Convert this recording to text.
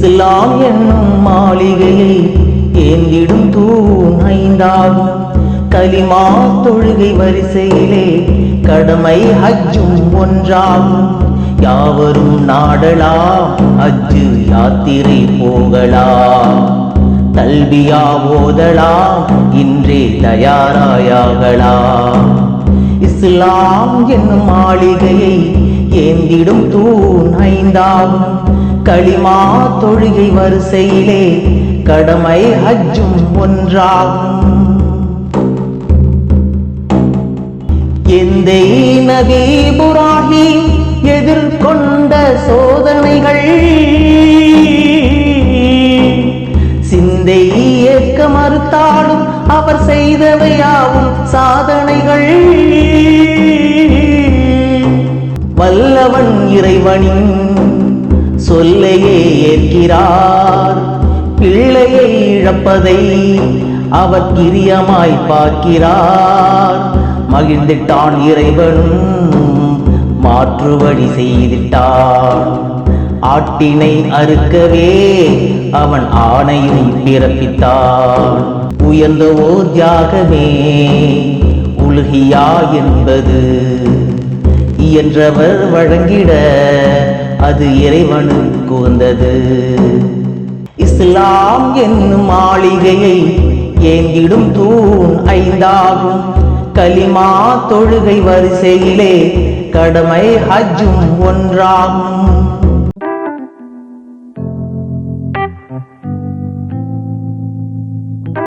இஸ்லாம் என்னும் மாளிகையை ஏந்திடும் தூண் ஐந்தாகும் கலிமா தொழுகை வரிசையிலே கடமை ஹஜ்ஜும் ஒன்றாகும் யாவரும் நாடலா ஹஜ்ஜு யாத்திரை போகலாம் தல்வியா ஓதலாம் இன்றே தயாராயாகலாம் இஸ்லாம் என்னும் மாளிகையை ஏந்திடும் தூண் ஐந்தாகும் களிமா தொழுகை வரிசையிலே கடமை அஜும் ஒன்றாகும். எந்தை நபி எதிர்கொண்ட சோதனைகள் சிந்தை ஏற்க மறுத்தாலும் அவர் செய்தவையாவும் சாதனைகள். வல்லவன் இறைவனின் சொல்லையே ஏற்கிறார். பிள்ளையை இழப்பதை அவர் கிரியமாய் பார்க்கிறார். மகிழ்ந்திட்டான் இறைவனும் மாற்றுவழி செய்திட்டான் ஆட்டினை அறுக்கவே அவன் ஆணையும் பிறப்பித்தான். உயர்ந்த ஓர் தியாகமே உலகியா என்பது இயன்றவர் வழங்கிட அது இறைவனுக்கு உகந்தது இஸ்லாம் என்னும் மாளிகையை ஏங்கிடும் தூண் ஐந்தாகும். கலிமா தொழுகை வரிசையிலே கடமை ஹஜ்ஜும் ஒன்றாகும்.